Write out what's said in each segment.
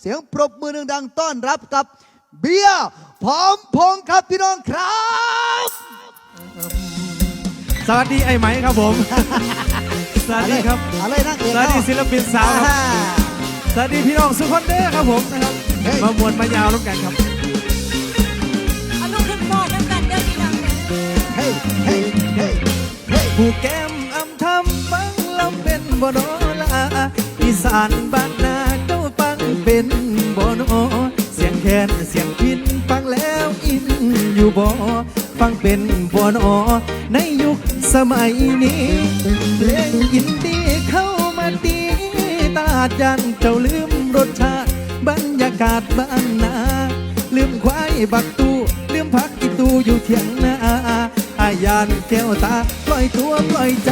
เสียงปรบมือดังๆต้อนรับกับเบียร์พร้อมพงษ์ครับพี่น้องครับ สวัสดีไอ้ไหมครับผม สวัสดีครับอะไรนั่งเอกสวัสดีศิลปินสาวครับอ่าสวัสดีพี่น้องสุขคนเด้อครับผมนะครับเฮ้ย มามวนมายาวร่วมกันครับ เอาลูกขึ้นพ่อน้ำกันเด้อพี่น้องเด้อ เฮ้ยเฮ้ยเฮ้ยเฮ้ยผู้แก้มอำทำฟังลำเป็นบ่โนลาอีสานบ้านนาเจ้าฟัง เป็นบ่โนเสียงแคนเสียงพินฟังแล้วอินอยู่บ่ฟังเป็นบ่โนในยุคสมัยนี้เพลงอินดีเข้ามาตีตาจันเจ้าลืมรสชาติบรรยากาศบ้านนา ลืมควายบักตูลืมพักอีตูอยู่เถียงนาอายานแก้วตาปล่อยตัวปล่อยใจ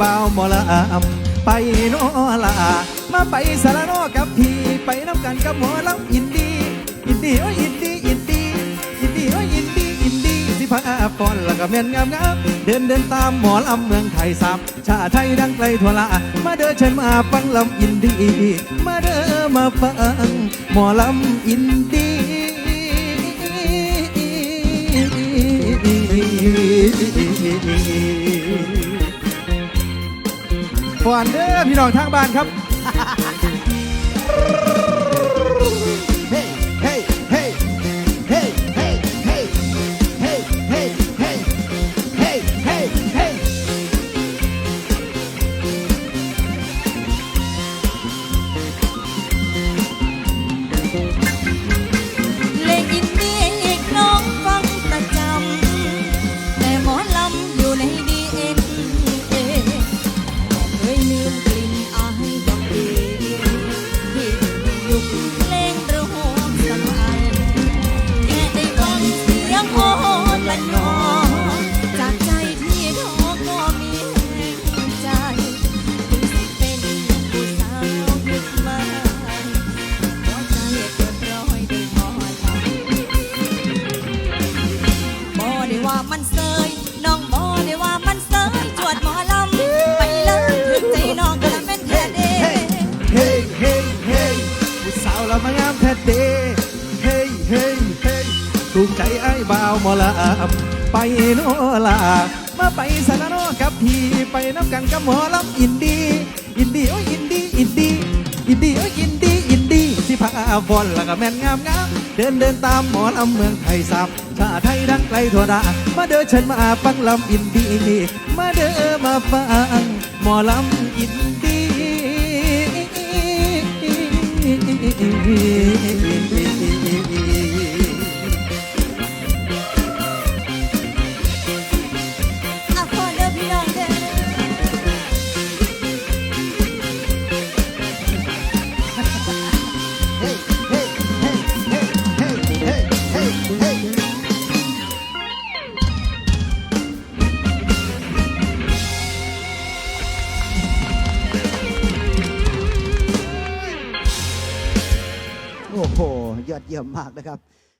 บ่าวหมอลำไปโนละมาไปสารโนกับพี่ไปน้ำกันกับหมอลำอินดีอินดีโอ้ยอินดีอินดีอินดีโอ้ยอินดีอินดีสิพาฟอนแล้วก็แม่นงามงามเดินเดินตามหมอลำเมืองไทยสามชาไทยดังไกลทั่วละมาเดินเชิญมาฟังลำอินดีมาเดินมาฟังหมอลำอินดี ฟอนเด้อพี่น้องทางบ้านครับ กใจไอ้บ่าวหมอละไปโนละมาไปสารโนกับพี่ไปน้ำกันกับหมอลำอินดี อินดีโอ้ยอินดีอินดีอินดีโอ้ยอินดีอินดีสิพาบอลแล้วก็แม่นงามงามเดินเดินตามหมอลำเมืองไทยสามชาไทยดังไกลทั่วดามาเดินเชิญมาฟังลำอินดีมาเดินมาฟังหมอลำอินดี ยอดเยี่ยมมากนะครับ